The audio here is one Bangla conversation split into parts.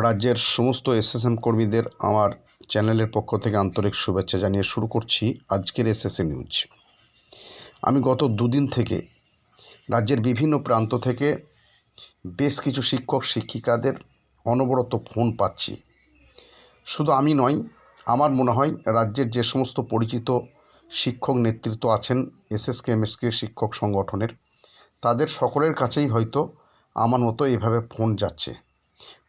রাজ্যের সমস্ত এসএসএম কর্মীদের আমার চ্যানেলের পক্ষ থেকে আন্তরিক শুভেচ্ছা জানিয়ে শুরু করছি আজকের এসএসএ নিউজ। আমি গত দুদিন থেকে রাজ্যের বিভিন্ন প্রান্ত থেকে বেশ কিছু শিক্ষক, শিক্ষিকাদের অনবরত ফোন পাচ্ছি। শুধু আমি নয়, আমার মনে হয় রাজ্যের যে সমস্ত পরিচিত শিক্ষক নেতৃত্ব আছেন, এসএসকে, এমএসকে শিক্ষক সংগঠনের, তাদের সকলের কাছেই হয়তো আমার মতো এভাবে ফোন যাচ্ছে।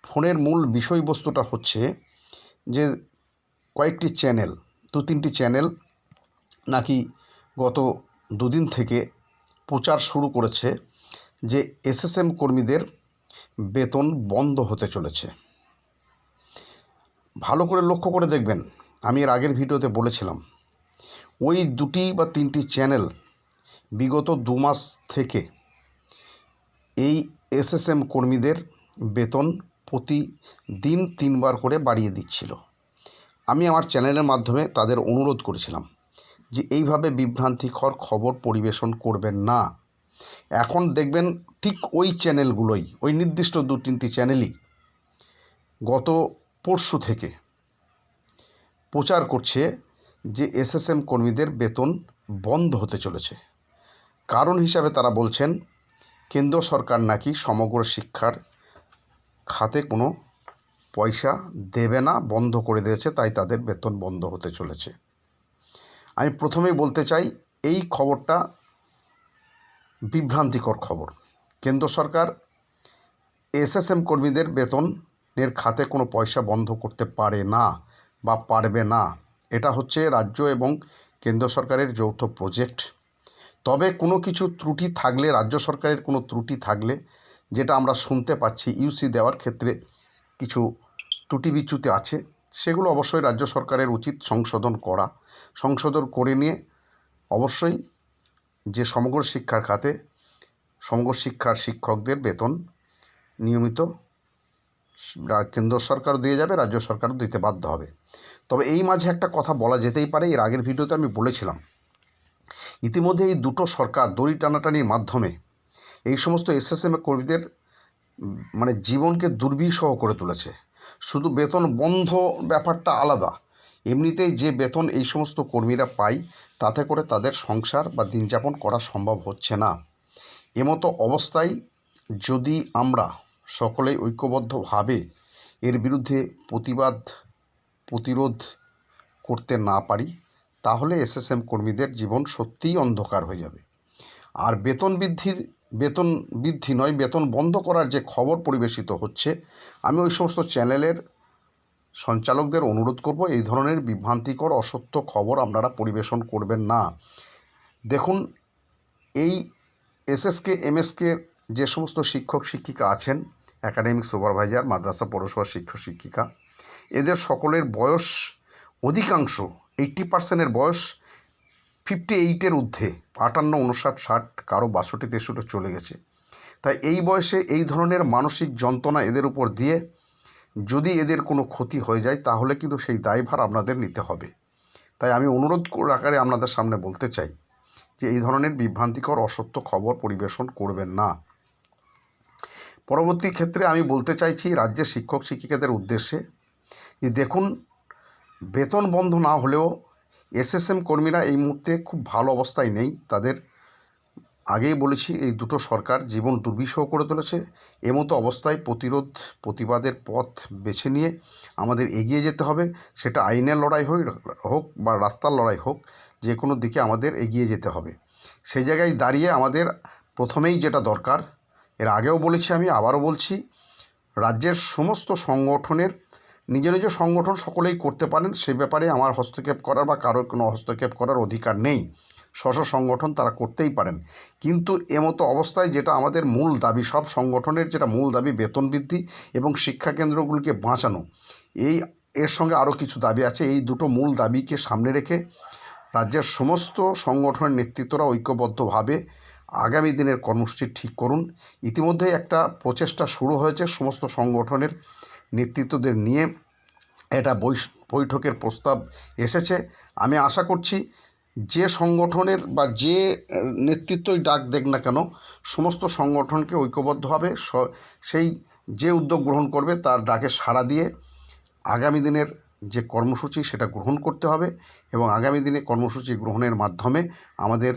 ফোনের মূল বিষয়বস্তুটা হচ্ছে যে কয়েকটি চ্যানেল, দু তিনটি চ্যানেল নাকি গত দুদিন থেকে প্রচার শুরু করেছে যে এসএসএম কর্মীদের বেতন বন্ধ হতে চলেছে। ভালো করে লক্ষ্য করে দেখবেন, আমি এর আগের ভিডিওতে বলেছিলাম, ওই দুটি বা তিনটি চ্যানেল বিগত দু মাস থেকে এই এসএসএম কর্মীদের বেতন প্রতিদিন তিনবার করে বাড়িয়ে দিচ্ছিল। আমি আমার চ্যানেলের মাধ্যমে তাদের অনুরোধ করেছিলাম যে, এইভাবে বিভ্রান্তিকর খবর পরিবেশন করবেন না। এখন দেখবেন ঠিক ওই চ্যানেলগুলোই, ওই নির্দিষ্ট দু তিনটি চ্যানেলই গত পরশু থেকে প্রচার করছে যে, এসএসএম কর্মীদের বেতন বন্ধ হতে চলেছে। কারণ হিসাবে তারা বলছেন, কেন্দ্র সরকার নাকি সমগ্র শিক্ষার খাতে কোনো পয়সা দেবে না, বন্ধ করে দিয়েছে, তাই তাদের বেতন বন্ধ হতে চলেছে। আমি প্রথমেই বলতে চাই, এই খবরটা বিভ্রান্তিকর খবর। কেন্দ্র সরকার এসএসএম কর্মীদের বেতনের খাতে কোনো পয়সা বন্ধ করতে পারে না বা পারবে না। এটা হচ্ছে রাজ্য এবং কেন্দ্র সরকারের যৌথ প্রজেক্ট। তবে কোনো কিছু ত্রুটি থাকলে, রাজ্য সরকারের কোনো ত্রুটি থাকলে যেটা আমরা শুনতে পাচ্ছি ইউসি দেওয়ার ক্ষেত্রে কিছু ত্রুটি বিচ্যুতি আছে। সেগুলো অবশ্যই রাজ্য সরকারের উচিত সংশোধন করা। সংশোধন করে নিয়ে অবশ্যই যে সমগ্র শিক্ষার খাতে, সমগ্র শিক্ষার শিক্ষকদের বেতন নিয়মিত কেন্দ্র সরকারও দিয়ে যাবে, রাজ্য সরকারও দিতে বাধ্য হবে। তবে এই মাঝে একটা কথা বলা যেতেই পারে, এর আগের ভিডিওতে আমি বলেছিলাম। ইতিমধ্যে এই দুটো সরকার দড়ি টানাটানির মাধ্যমে এই সমস্ত এসএসএম কর্মীদের মানে জীবনকে দুর্বিষহ করে তুলেছে। শুধু বেতন বন্ধ ব্যাপারটা আলাদা। এমনিতেই যে বেতন এই সমস্ত কর্মীরা পায়, তাতে করে তাদের সংসার বা দিনযাপন করা সম্ভব হচ্ছে না। এমতো অবস্থায় যদি আমরা সকলেই ঐক্যবদ্ধভাবে এর বিরুদ্ধে প্রতিবাদ, প্রতিরোধ করতে না পারি, তাহলে এসএসএম কর্মীদের জীবন সত্যিই অন্ধকার হয়ে যাবে। আর বেতন বৃদ্ধির বেতন বৃদ্ধি নয়, বেতন বন্ধ করার যে খবর পরিবেশিত হচ্ছে, আমি ওই সমস্ত চ্যানেলের সঞ্চালকদের অনুরোধ করব, এই ধরনের বিভ্রান্তিকর, অসত্য খবর আপনারা পরিবেশন করবেন না। দেখুন, এই এসএসকে, এমএসকে যে সমস্ত শিক্ষক, শিক্ষিকা আছেন একাডেমিক সুপারভাইজার মাদ্রাসা, পৌরসভার শিক্ষক, শিক্ষিকা, এদের সকলের বয়স অধিকাংশ এইট্টি পার্সেন্টের বয়স ফিফটি এইটের ঊর্ধ্বে আটান্ন উনষাট ষাট, কারও বাষট্টি, তেষট্টি চলে গেছে। তাই এই বয়সে এই ধরনের মানসিক যন্ত্রণা এদের উপর দিয়ে যদি এদের কোনো ক্ষতি হয়ে যায়, তাহলে কিন্তু সেই দায়ভার আপনাদের নিতে হবে। তাই আমি অনুরোধ করে, আকারে আপনাদের সামনে বলতে চাই যে এই ধরনের বিভ্রান্তিকর, অসত্য খবর পরিবেশন করবেন না। পরবর্তী ক্ষেত্রে আমি বলতে চাইছি, রাজ্যের শিক্ষক শিক্ষিকাদের উদ্দেশ্যে যে দেখুন, বেতন বন্ধ না হলেও এসএসএম কর্মীরা এই মুহূর্তে খুব ভালো অবস্থায় নেই। তাদের আগেই বলেছি, এই দুটো সরকার জীবন দুর্বিষহ করে তুলেছে। এমতো অবস্থায় প্রতিরোধ, প্রতিবাদের পথ বেছে নিয়ে আমাদের এগিয়ে যেতে হবে। সেটা আইনের লড়াই হোক হোক বা রাস্তার লড়াই হোক, যে কোনো দিকে আমাদের এগিয়ে যেতে হবে। সেই জায়গায় দাঁড়িয়ে আমাদের প্রথমেই যেটা দরকার, এর আগেও বলেছি আমি, আবারও বলছি, রাজ্যের সমস্ত সংগঠনের নিজ নিজ সংগঠন সকলেই করতে পারেন, সে ব্যাপারে আমার হস্তক্ষেপ করার বা কারোর কোনো হস্তক্ষেপ করার অধিকার নেই। স্ব সংগঠন তারা করতেই পারেন। কিন্তু এমতো অবস্থায় যেটা আমাদের মূল দাবি, সব সংগঠনের যেটা মূল দাবি বেতন বৃদ্ধি এবং শিক্ষা কেন্দ্রগুলিকে বাঁচানো। এই, এর সঙ্গে আরও কিছু দাবি আছে। এই দুটো মূল দাবিকে সামনে রেখে রাজ্যের সমস্ত সংগঠনের নেতৃত্বরা ঐক্যবদ্ধভাবে আগামী দিনের কর্মসূচি ঠিক করুন। ইতিমধ্যেই একটা প্রচেষ্টা শুরু হয়েছে সমস্ত সংগঠনের নেতৃত্বদের নিয়ে এটা বৈঠকের প্রস্তাব এসেছে। আমি আশা করছি যে সংগঠনের বা যে, নেতৃত্বই ডাক দেখ না কেন, সমস্ত সংগঠনকে ঐক্যবদ্ধভাবে স- সেই যে উদ্যোগ গ্রহণ করবে তার ডাকে সাড়া দিয়ে আগামী দিনের যে কর্মসূচি সেটা গ্রহণ করতে হবে এবং আগামী দিনে কর্মসূচি গ্রহণের মাধ্যমে আমাদের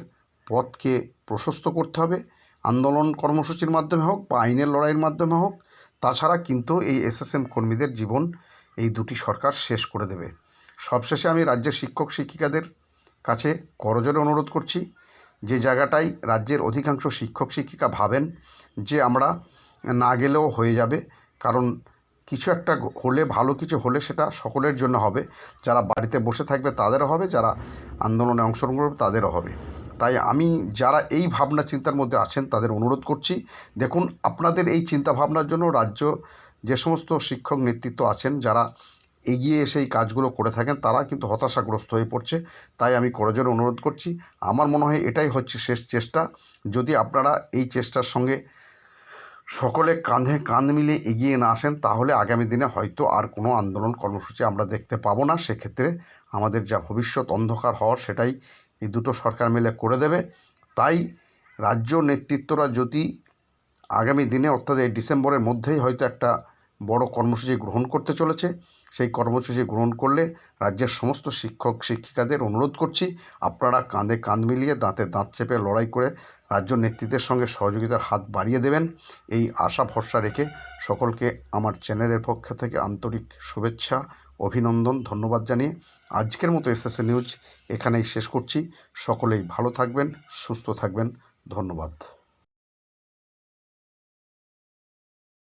পথকে প্রশস্ত করতে হবে। আন্দোলন কর্মসূচির মাধ্যমে হোক বা আইনের লড়াইয়ের মাধ্যমে হোক তাছাড়া কিন্তু এই এসএসএম কর্মীদের জীবন এই দুটি সরকার শেষ করে দেবে। সবশেষে আমি রাজ্যের শিক্ষক শিক্ষিকাদের কাছে করজোরে অনুরোধ করছি, যে জায়গাটাই রাজ্যের অধিকাংশ শিক্ষক শিক্ষিকা ভাবেন যে আমরা না গেলেও হয়ে যাবে। কারণ কিছু একটা হলে, ভালো কিছু হলে সেটা সকলের জন্য হবে। যারা বাড়িতে বসে থাকবে তাদেরও হবে, যারা আন্দোলনে অংশগ্রহণ করবে তাদেরও হবে। তাই আমি যারা এই ভাবনা চিন্তার মধ্যে আছেন তাদের অনুরোধ করছি, দেখুন, আপনাদের এই চিন্তা ভাবনার জন্য রাজ্য যে সমস্ত শিক্ষক নেতৃত্ব আছেন, যারা এগিয়ে এসে এই কাজগুলো করে থাকেন, তারা কিন্তু হতাশাগ্রস্ত হয়ে পড়ছে। তাই আমি করজোরে অনুরোধ করছি। আমার মনে হয় এটাই হচ্ছে শেষ চেষ্টা। যদি আপনারা এই চেষ্টার সঙ্গে সকলে কাঁধে কাঁধ মিলে এগিয়ে না আসেন, তাহলে আগামী দিনে হয়তো আর কোনো আন্দোলন কর্মসূচি আমরা দেখতে পাবো না। সেক্ষেত্রে আমাদের যা ভবিষ্যৎ অন্ধকার হওয়ার সেটাই এই দুটো সরকার মিলে করে দেবে। তাই রাজ্য নেতৃত্বরা যদি আগামী দিনে, অর্থাৎ এই ডিসেম্বরের মধ্যেই হয়তো একটা বড় কর্মসূচি গ্রহণ করতে চলেছে। সেই কর্মসূচি গ্রহণ করলে রাজ্যের সমস্ত শিক্ষক, শিক্ষিকাদের অনুরোধ করছি, আপনারা কাঁধে কাঁধ মিলিয়ে দাঁতে দাঁত চেপে লড়াই করে রাজ্য নেতৃত্বের সঙ্গে সহযোগিতার হাত বাড়িয়ে দেবেন। এই আশা ভরসা রেখে সকলকে আমার চ্যানেলের পক্ষ থেকে আন্তরিক শুভেচ্ছা, অভিনন্দন, ধন্যবাদ জানিয়ে আজকের মতো এসএসএ নিউজ এখানেই শেষ করছি। সকলেই ভালো থাকবেন, সুস্থ থাকবেন। ধন্যবাদ।